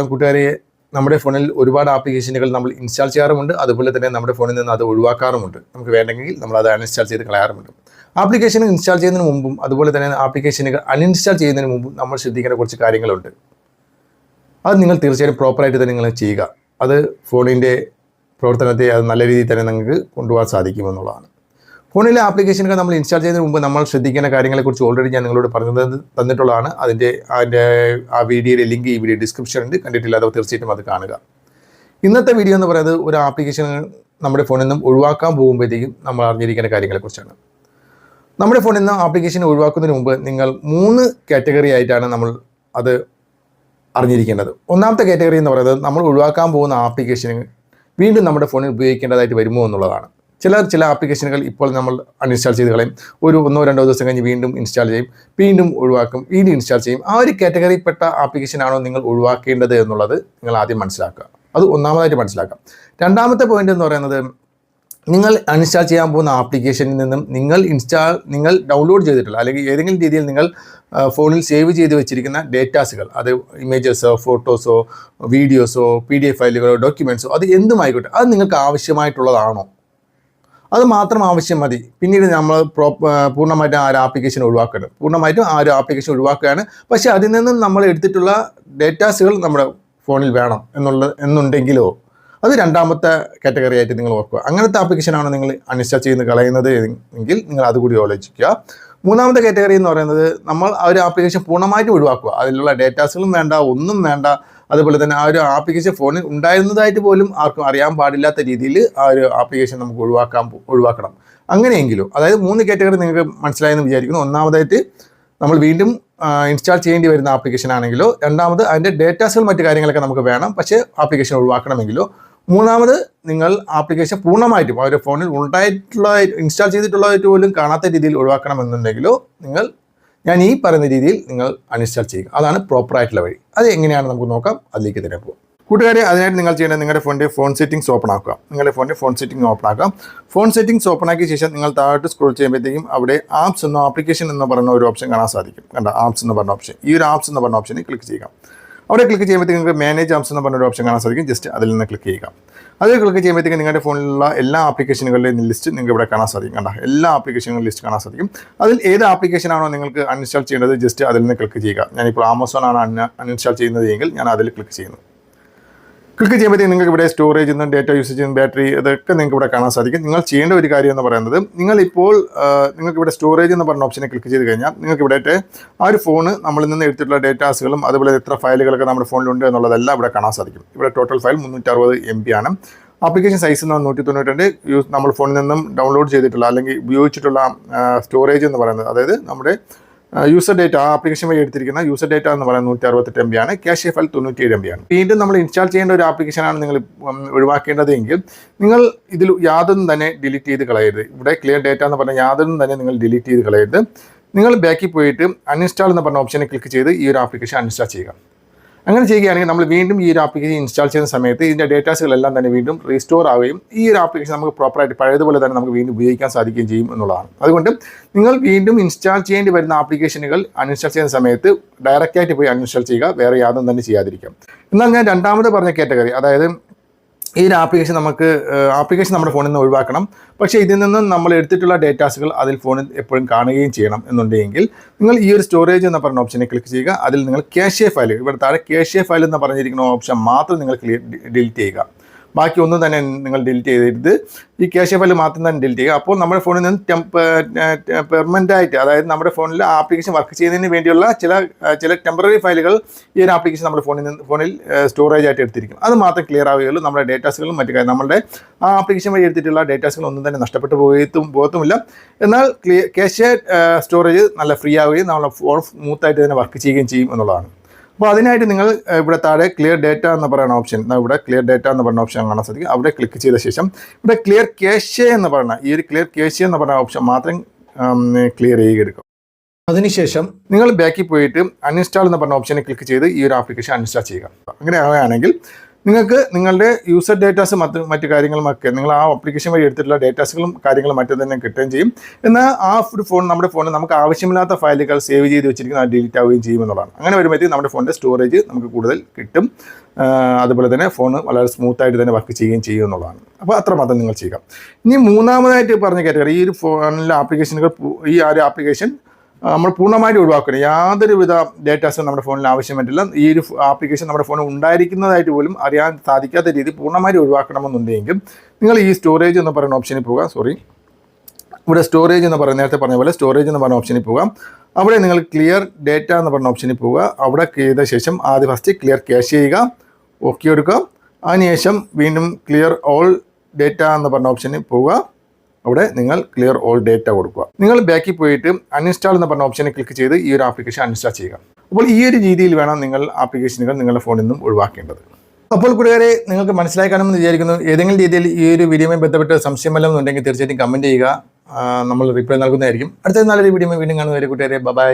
കൂട്ടുകാരെ നമ്മുടെ ഫോണിൽ ഒരുപാട് ആപ്ലിക്കേഷനുകൾ നമ്മൾ ഇൻസ്റ്റാൾ ചെയ്യാറുമുണ്ട്. അതുപോലെ തന്നെ നമ്മുടെ ഫോണിൽ നിന്ന് അത് ഒഴിവാക്കാറുമുണ്ട്. നമുക്ക് വേണ്ടെങ്കിൽ നമ്മൾ അത് അൺഇൻസ്റ്റാൾ ചെയ്ത് കളയാറുമുണ്ട്. ആപ്ലിക്കേഷൻ ഇൻസ്റ്റാൾ ചെയ്യുന്നതിന് മുമ്പും അതുപോലെ തന്നെ ആപ്ലിക്കേഷനുകൾ അൺഇൻസ്റ്റാൾ ചെയ്യുന്നതിന് മുമ്പും നമ്മൾ ശ്രദ്ധിക്കേണ്ട കുറച്ച് കാര്യങ്ങളുണ്ട്. അത് നിങ്ങൾ തീർച്ചയായും പ്രോപ്പറായിട്ട് തന്നെ നിങ്ങൾ ചെയ്യുക. അത് ഫോണിന്റെ പ്രവർത്തനത്തെ അത് നല്ല രീതിയിൽ തന്നെ നിങ്ങൾക്ക് കൊണ്ടുപോകാൻ സാധിക്കുമെന്നുള്ളതാണ്. ഫോണിലെ ആപ്ലിക്കേഷനുകൾ നമ്മൾ ഇൻസ്റ്റാൾ ചെയ്യുന്നതിന് മുമ്പ് നമ്മൾ ശ്രദ്ധിക്കേണ്ട കാര്യങ്ങളെക്കുറിച്ച് ഓൾറെഡി ഞാൻ നിങ്ങളോട് പറഞ്ഞു തന്നിട്ടുള്ളതാണ്. അതിന്റെ അതിന്റെ ആ വീഡിയോയുടെ ലിങ്ക് ഈ വീഡിയോ ഡിസ്ക്രിപ്ഷനുണ്ട് കണ്ടിട്ടില്ലാത്തവർ തീർച്ചയായിട്ടും അത് കാണുക. ഇന്നത്തെ വീഡിയോ എന്ന് പറയുന്നത് ഒരു ആപ്ലിക്കേഷൻ നമ്മുടെ ഫോണിൽ നിന്നും ഒഴിവാക്കാൻ പോകുമ്പോഴത്തേക്കും നമ്മൾ അറിഞ്ഞിരിക്കേണ്ട കാര്യങ്ങളെക്കുറിച്ചാണ്. നമ്മുടെ ഫോണിൽ നിന്ന് ആപ്ലിക്കേഷൻ ഒഴിവാക്കുന്നതിന് മുമ്പ് നിങ്ങൾ മൂന്ന് കാറ്റഗറി ആയിട്ടാണ് നമ്മൾ അത് അറിഞ്ഞിരിക്കേണ്ടത്. ഒന്നാമത്തെ കാറ്റഗറി എന്ന് പറയുന്നത് നമ്മൾ ഒഴിവാക്കാൻ പോകുന്ന ആപ്ലിക്കേഷൻ വീണ്ടും നമ്മുടെ ഫോണിൽ ഉപയോഗിക്കേണ്ടതായിട്ട് വരുമോ എന്നുള്ളതാണ്. ചില ചില ആപ്ലിക്കേഷനുകൾ ഇപ്പോൾ നമ്മൾ അൺഇൻസ്റ്റാൾ ചെയ്ത് കളയും. ഒരു ഒന്നോ രണ്ടോ ദിവസം കഴിഞ്ഞ് വീണ്ടും ഇൻസ്റ്റാൾ ചെയ്യും. വീണ്ടും ഒഴിവാക്കും. വീണ്ടും ഇൻസ്റ്റാൾ ചെയ്യും. ആ ഒരു കാറ്റഗറിയിൽപ്പെട്ട ആപ്ലിക്കേഷനാണോ നിങ്ങൾ ഒഴിവാക്കേണ്ടത് എന്നുള്ളത് നിങ്ങൾ ആദ്യം മനസ്സിലാക്കുക. അത് ഒന്നാമതായിട്ട് മനസ്സിലാക്കാം. രണ്ടാമത്തെ പോയിന്റ് എന്ന് പറയുന്നത് നിങ്ങൾ അൺഇൻസ്റ്റാൾ ചെയ്യാൻ പോകുന്ന ആപ്ലിക്കേഷനിൽ നിന്നും നിങ്ങൾ ഇൻസ്റ്റാൾ നിങ്ങൾ ഡൗൺലോഡ് ചെയ്തിട്ടുള്ള അല്ലെങ്കിൽ ഏതെങ്കിലും രീതിയിൽ നിങ്ങൾ ഫോണിൽ സേവ് ചെയ്ത് വെച്ചിരിക്കുന്ന ഡേറ്റാസുകൾ അത് ഇമേജസോ ഫോട്ടോസോ വീഡിയോസോ പി ഡി എഫ് ഫയലുകളോ ഡോക്യുമെന്റ്സോ അത് എന്തുമായിക്കോട്ടെ അത് നിങ്ങൾക്ക് ആവശ്യമായിട്ടുള്ളതാണോ? അത് മാത്രം ആവശ്യം മതി. പിന്നീട് നമ്മൾ പ്രോ പൂർണമായിട്ടും ആ ഒരു ആപ്ലിക്കേഷൻ ഒഴിവാക്കണം. പൂർണമായിട്ടും ആ ഒരു ആപ്ലിക്കേഷൻ ഒഴിവാക്കുകയാണ്. പക്ഷേ അതിൽ നിന്നും നമ്മൾ എടുത്തിട്ടുള്ള ഡേറ്റാസുകൾ നമ്മുടെ ഫോണിൽ വേണം എന്നുള്ള എന്നുണ്ടെങ്കിലോ അത് രണ്ടാമത്തെ കാറ്റഗറി ആയിട്ട് നിങ്ങൾ ഓർക്കുക. അങ്ങനത്തെ ആപ്ലിക്കേഷനാണ് നിങ്ങൾ അൺഇൻസ്റ്റാൾ ചെയ്യുന്ന കളയുന്നത് എങ്കിൽ നിങ്ങൾ അതുകൂടി ആലോചിക്കുക. മൂന്നാമത്തെ കാറ്റഗറി എന്ന് പറയുന്നത് നമ്മൾ ആ ഒരു ആപ്ലിക്കേഷൻ പൂർണമായിട്ടും ഒഴിവാക്കുക. അതിലുള്ള ഡേറ്റാസുകളും വേണ്ട ഒന്നും വേണ്ട അതുപോലെ തന്നെ ആ ഒരു ആപ്ലിക്കേഷൻ ഫോണിൽ ഉണ്ടായിരുന്നതായിട്ട് പോലും ആർക്കും അറിയാൻ പാടില്ലാത്ത രീതിയിൽ ആ ഒരു ആപ്ലിക്കേഷൻ നമുക്ക് ഒഴിവാക്കാൻ ഒഴിവാക്കണം. അങ്ങനെയെങ്കിലും അതായത് മൂന്ന് കാറ്റഗറി നിങ്ങൾക്ക് മനസ്സിലായെന്ന് വിചാരിക്കുന്നു. ഒന്നാമതായിട്ട് നമ്മൾ വീണ്ടും ഇൻസ്റ്റാൾ ചെയ്യേണ്ടി വരുന്ന ആപ്ലിക്കേഷൻ ആണെങ്കിലോ രണ്ടാമത് അതിന്റെ ഡേറ്റാസുകൾ മറ്റു കാര്യങ്ങളൊക്കെ നമുക്ക് വേണം പക്ഷേ ആപ്ലിക്കേഷൻ ഒഴിവാക്കണമെങ്കിലോ. മൂന്നാമത് നിങ്ങൾ ആപ്ലിക്കേഷൻ പൂർണമായിട്ടും ഒരു ഫോണിൽ ഉണ്ടായിട്ടുള്ള ഇൻസ്റ്റാൾ ചെയ്തിട്ടുള്ളതായിട്ട് പോലും കാണാത്ത രീതിയിൽ ഒഴിവാക്കണമെന്നുണ്ടെങ്കിലോ നിങ്ങൾ ഞാൻ ഈ പറയുന്ന രീതിയിൽ നിങ്ങൾ അൺഇൻസ്റ്റാൾ ചെയ്യുക. അതാണ് പ്രോപ്പർ ആയിട്ടുള്ള വഴി. അത് എങ്ങനെയാണ് നമുക്ക് നോക്കാം. അതിലേക്ക് തന്നെ പോകാം കൂട്ടുകാരെ അതിനായിട്ട് നിങ്ങൾ ചെയ്യേണ്ടത് നിങ്ങളുടെ ഫോണിന്റെ ഫോൺ സെറ്റിംഗ്സ് ഓപ്പൺ ആക്കുക. നിങ്ങളുടെ ഫോണിന്റെ ഫോൺ സെറ്റിംഗ് ഓപ്പൺ ആക്കുക. ഫോൺ സെറ്റിംഗ്സ് ഓപ്പൺ ആക്കിയ ശേഷം നിങ്ങൾ താഴോട്ട് സ്ക്രോൾ ചെയ്യുമ്പോഴത്തേക്കും അവിടെ ആപ്സ് എന്ന ആപ്ലിക്കേഷൻ എന്ന് പറയുന്ന ഒരു ഓപ്ഷൻ കാണാൻ സാധിക്കും. കണ്ട? ആപ്സ് എന്ന് പറഞ്ഞ ഓപ്ഷൻ ഈ ഒരു ആപ്സ് എന്ന് പറഞ്ഞ ഓപ്ഷനിൽ ക്ലിക്ക് ചെയ്യുക. അവിടെ ക്ലിക്ക് ചെയ്യുമ്പോഴത്തേക്ക് നിങ്ങൾക്ക് മാനേജ് ആപ്സ് എന്ന് പറഞ്ഞ ഒരു ഓപ്ഷൻ കാണാൻ സാധിക്കും. ജസ്റ്റ് അതിൽ നിന്ന് ക്ലിക്ക് ചെയ്യുക. അതിൽ ക്ലിക്ക് ചെയ്യുമ്പോഴത്തേക്ക് നിങ്ങളുടെ ഫോണിലുള്ള എല്ലാ ആപ്ലിക്കേഷനുകളുടെയും ലിസ്റ്റ് നിങ്ങൾക്ക് ഇവിടെ കാണാൻ സാധിക്കും. കണ്ട എല്ലാ ആപ്ലിക്കേഷനുകളും ലിസ്റ്റ് കാണാൻ സാധിക്കും. അതിൽ ഏത് ആപ്ലിക്കേഷനാണോ നിങ്ങൾക്ക് അൺഇൻസ്റ്റാൾ ചെയ്യേണ്ടത് ജസ്റ്റ് അതിൽ നിന്ന് ക്ലിക്ക് ചെയ്യുക. ഞാനിപ്പോൾ ആമസോൺ ആണ് അൺഇൻസ്റ്റാൾ ചെയ്യുന്നത് എങ്കിൽ ഞാൻ അതിൽ ക്ലിക്ക് ചെയ്യുന്നു. ക്ലിക്ക് ചെയ്യുമ്പോൾ നിങ്ങൾക്ക് ഇവിടെ സ്റ്റോറേജ് നിന്നും ഡേറ്റ യൂസേജ് ബാറ്ററി ഇതൊക്കെ നിങ്ങൾക്ക് ഇവിടെ കാണാൻ സാധിക്കും. നിങ്ങൾ ചെയ്യേണ്ട ഒരു കാര്യം എന്ന് പറയുന്നത് നിങ്ങൾ ഇപ്പോൾ നിങ്ങൾക്ക് ഇവിടെ സ്റ്റോറേജ് എന്ന് പറഞ്ഞ ഓപ്ഷനെ ക്ലിക്ക് ചെയ്ത് കഴിഞ്ഞാൽ നിങ്ങൾക്ക് ഇവിടെ ആ ഒരു ഫോണ് നമ്മളിൽ നിന്ന് എടുത്തിട്ടുള്ള ഡേറ്റാസുകളും അതുപോലെ എത്ര ഫയലുകളൊക്കെ നമ്മുടെ ഫോണിലുണ്ട് എന്നുള്ളതെല്ലാം ഇവിടെ കാണാൻ സാധിക്കും. ഇവിടെ ടോട്ടൽ ഫയൽ മുന്നൂറ്ററുപത് എം ബി ആണ്. ആപ്ലിക്കേഷൻ സൈസ് എന്ന് നൂറ്റി തൊണ്ണൂറ്റി യൂസ് നമ്മൾ ഫോണിൽ നിന്നും ഡൗൺലോഡ് ചെയ്തിട്ടുള്ള അല്ലെങ്കിൽ ഉപയോഗിച്ചിട്ടുള്ള സ്റ്റോറേജ് എന്ന് പറയുന്നത് അതായത് നമ്മുടെ യൂസർ ഡേറ്റ ആ ആപ്ലിക്കേഷൻ വഴി എടുത്തിരിക്കുന്ന യൂസർ ഡേറ്റ എന്ന് പറയുന്നത് നൂറ്റി അറുപത്തെട്ട് എം ബി ആണ്. ക്യാഷ് ഫയൽ തൊണ്ണൂറ്റിയേഴ് എം ബി ആണ്. വീണ്ടും നമ്മൾ ഇൻസ്റ്റാൾ ചെയ്യേണ്ട ഒരു ആപ്ലിക്കേഷനാണ് നിങ്ങൾ ഒഴിവാക്കേണ്ടതെങ്കിൽ നിങ്ങൾ ഇതിൽ യാതൊന്നും തന്നെ ഡിലീറ്റ് ചെയ്ത് കളയരുത്. ഇവിടെ ക്ലിയർ ഡേറ്റ എന്ന് പറഞ്ഞാൽ യാതൊന്നും തന്നെ നിങ്ങൾ ഡിലീറ്റ് ചെയ്ത് കളയരുത്. നിങ്ങൾ ബാക്കിൽ പോയിട്ട് അൺഇൻസ്റ്റാൾ എന്ന് പറഞ്ഞ ഓപ്ഷനെ ക്ലിക്ക് ചെയ്ത് ഈ ഒരു ആപ്ലിക്കേഷൻ അൺഇൻസ്റ്റാൾ ചെയ്യുക. അങ്ങനെ ചെയ്യുകയാണെങ്കിൽ നമ്മൾ വീണ്ടും ഈ ഒരു ആപ്ലിക്കേഷൻ ഇൻസ്റ്റാൾ ചെയ്യുന്ന സമയത്ത് ഇതിന്റെ ഡേറ്റാസുകളെല്ലാം തന്നെ വീണ്ടും റീസ്റ്റോർ ആവുകയും ഈ ഒരു ആപ്ലിക്കേഷൻ നമുക്ക് പ്രോപ്പറായിട്ട് പഴയതുപോലെ തന്നെ നമുക്ക് വീണ്ടും ഉപയോഗിക്കാൻ സാധിക്കുകയും ചെയ്യും എന്നുള്ളതാണ്. അതുകൊണ്ട് നിങ്ങൾ വീണ്ടും ഇൻസ്റ്റാൾ ചെയ്യേണ്ടി വരുന്ന ആപ്ലിക്കേഷനുകൾ അൺഇൻസ്റ്റാൾ ചെയ്യുന്ന സമയത്ത് ഡയറക്റ്റായിട്ട് പോയി അൺഇൻസ്റ്റാൾ ചെയ്യുക വേറെ യാതൊന്നും തന്നെ ചെയ്യാതിരിക്കാം എന്നാൽ ഞാൻ രണ്ടാമത് പറഞ്ഞ കാറ്റഗറി അതായത് ഈ ഒരു ആപ്ലിക്കേഷൻ നമുക്ക് ആപ്ലിക്കേഷൻ നമ്മുടെ ഫോണിൽ നിന്ന് ഒഴിവാക്കണം. പക്ഷേ ഇതിൽ നിന്നും നമ്മൾ എടുത്തിട്ടുള്ള ഡേറ്റാസുകൾ അതിൽ ഫോണിൽ എപ്പോഴും കാണുകയും ചെയ്യണം എന്നുണ്ടെങ്കിൽ നിങ്ങൾ ഈ ഒരു സ്റ്റോറേജ് എന്ന് പറഞ്ഞ ഓപ്ഷനെ ക്ലിക്ക് ചെയ്യുക. അതിൽ നിങ്ങൾ ക്യാഷേ ഫയൽ ഇവിടെ താഴെ ക്യാഷേ ഫയൽ എന്ന് പറഞ്ഞിരിക്കുന്ന ഓപ്ഷൻ മാത്രം നിങ്ങൾ ഡിലീറ്റ് ചെയ്യുക. ബാക്കി ഒന്നും തന്നെ നിങ്ങൾ ഡിലീറ്റ് ചെയ്തിരുത് ഈ ക്യാഷ് ഫയൽ മാത്രം തന്നെ ഡിലീറ്റ് ചെയ്യുക. അപ്പോൾ നമ്മുടെ ഫോണിൽ നിന്ന് പെർമനന്റ് ആയിട്ട് അതായത് നമ്മുടെ ഫോണിൽ ആപ്ലിക്കേഷൻ വർക്ക് ചെയ്യുന്നതിന് വേണ്ടിയുള്ള ചില ചില ടെമ്പററി ഫയലുകൾ ഈ ഒരു ആപ്ലിക്കേഷൻ നമ്മുടെ ഫോണിൽ നിന്ന് ഫോണിൽ സ്റ്റോറേജ് ആയിട്ട് എടുത്തിരിക്കും അത് മാത്രം ക്ലിയർ ആവുകയുള്ളൂ. നമ്മുടെ ഡേറ്റാസുകളും മറ്റു കാര്യം നമ്മുടെ ആ ആപ്ലിക്കേഷൻ വഴി എടുത്തിട്ടുള്ള ഡേറ്റാസുകൾ ഒന്നും തന്നെ നഷ്ടപ്പെട്ടു പോകത്തും പോകത്തുമില്ല. എന്നാൽ ക്ലിയർ ക്യാഷ് സ്റ്റോറേജ് നല്ല ഫ്രീ ആവുകയും നമ്മുടെ ഫോൺ സ്മൂത്തായിട്ട് തന്നെ വർക്ക് ചെയ്യുകയും ചെയ്യും എന്നുള്ളതാണ്. അപ്പോൾ അതിനായിട്ട് നിങ്ങൾ ഇവിടെ താഴെ ക്ലിയർ ഡേറ്റ എന്ന് പറയുന്ന ഓപ്ഷൻ ഇവിടെ ക്ലിയർ ഡേറ്റ എന്ന് പറയുന്ന ഓപ്ഷൻ കാണാൻ സാധിക്കും. അവിടെ ക്ലിക്ക് ചെയ്ത ശേഷം ഇവിടെ ക്ലിയർ ക്യാഷ് എന്ന് പറയുന്ന ഈ ഒരു ക്ലിയർ ക്യാഷ് എന്ന് പറയുന്ന ഓപ്ഷൻ മാത്രം ക്ലിയർ ചെയ്യുക എടുക്കും അതിനുശേഷം നിങ്ങൾ ബാക്കിൽ പോയിട്ട് അൺഇൻസ്റ്റാൾ എന്ന് പറഞ്ഞ ഓപ്ഷനെ ക്ലിക്ക് ചെയ്ത് ഈ ഒരു ആപ്ലിക്കേഷൻ അൺഇൻസ്റ്റാൾ ചെയ്യുക. അങ്ങനെ ആവുകയാണെങ്കിൽ നിങ്ങൾക്ക് നിങ്ങളുടെ യൂസർ ഡേറ്റാസ് മറ്റ് മറ്റു കാര്യങ്ങളുമൊക്കെ നിങ്ങൾ ആ ആപ്ലിക്കേഷൻ വഴി എടുത്തിട്ടുള്ള ഡേറ്റാസുകളും കാര്യങ്ങളും മറ്റും തന്നെ കിട്ടുകയും ചെയ്യും. എന്നാൽ ആ ഒരു ഫോൺ നമ്മുടെ ഫോണിൽ നമുക്ക് ആവശ്യമില്ലാത്ത ഫയലുകൾ സേവ് ചെയ്ത് വെച്ചിരിക്കുന്ന ഡിലീറ്റ് ആവുകയും ചെയ്യും എന്നുള്ളതാണ്. അങ്ങനെ വരുമ്പോഴത്തേക്കും നമ്മുടെ ഫോണിന്റെ സ്റ്റോറേജ് നമുക്ക് കൂടുതൽ കിട്ടും. അതുപോലെ തന്നെ ഫോൺ വളരെ സ്മൂത്തായിട്ട് തന്നെ വർക്ക് ചെയ്യുകയും ചെയ്യും എന്നുള്ളതാണ്. അപ്പോൾ അത്ര മാത്രം നിങ്ങൾ ചെയ്യുക. ഇനി മൂന്നാമതായിട്ട് പറഞ്ഞ കാറ്റഗറി ഈ ഒരു ഫോണിലെ ആപ്ലിക്കേഷനുകൾ ഈ ആ ഒരു ആപ്ലിക്കേഷൻ നമ്മൾ പൂർണമായിട്ട് ഒഴിവാക്കണം. യാതൊരുവിധ ഡേറ്റാസും നമ്മുടെ ഫോണിൽ ആവശ്യം പറ്റില്ല ഈ ഒരു ആപ്ലിക്കേഷൻ നമ്മുടെ ഫോണിൽ ഉണ്ടായിരിക്കുന്നതായിട്ട് പോലും അറിയാൻ സാധിക്കാത്ത രീതി പൂർണമായിട്ട് ഒഴിവാക്കണമെന്നുണ്ടെങ്കിൽ നിങ്ങൾ ഈ സ്റ്റോറേജ് എന്ന് പറയുന്ന ഓപ്ഷനിൽ പോവുക സോറി ഇവിടെ സ്റ്റോറേജ് എന്ന് പറയുന്ന നേരത്തെ പറഞ്ഞ പോലെ സ്റ്റോറേജ് എന്ന് പറഞ്ഞ ഓപ്ഷനിൽ പോകാം. അവിടെ നിങ്ങൾ ക്ലിയർ ഡേറ്റ എന്ന് പറഞ്ഞ ഓപ്ഷനിൽ പോവുക. അവിടെ ചെയ്ത ശേഷം ആദ്യം ഫസ്റ്റ് ക്ലിയർ ക്യാഷ് ചെയ്യുക. ഓക്കെ എടുക്കുക. അതിനുശേഷം വീണ്ടും ക്ലിയർ ഓൾ ഡേറ്റ എന്ന് പറഞ്ഞ ഓപ്ഷനിൽ പോവുക. അവിടെ നിങ്ങൾ ക്ലിയർ ഓൾ ഡേറ്റ കൊടുക്കുക. നിങ്ങൾ ബാക്കിൽ പോയിട്ട് അൺഇൻസ്റ്റാൾ എന്ന് പറഞ്ഞ ഓപ്ഷനെ ക്ലിക്ക് ചെയ്ത് ഈ ഒരു ആപ്ലിക്കേഷൻ അൺഇൻസ്റ്റാൾ ചെയ്യുക. അപ്പോൾ ഈ ഒരു രീതിയിൽ വേണം നിങ്ങൾ ആപ്ലിക്കേഷനുകൾ നിങ്ങളുടെ ഫോണിൽ നിന്നും ഒഴിവാക്കേണ്ടത്. അപ്പോൾ കൂട്ടുകാരെ നിങ്ങൾക്ക് മനസ്സിലായി കാണുമെന്ന് വിചാരിക്കുന്നു. ഏതെങ്കിലും രീതിയിൽ ഈ ഒരു വീഡിയോയുമായി ബന്ധപ്പെട്ട് സംശയം എന്നുണ്ടെങ്കിൽ തീർച്ചയായിട്ടും കമന്റ് ചെയ്യുക. നമ്മൾ റിപ്ലൈ നൽകുന്നതായിരിക്കും. അടുത്ത നല്ലൊരു വീഡിയോ വീണ്ടും കാണുന്നവരെ കൂട്ടുകാരെ ബൈ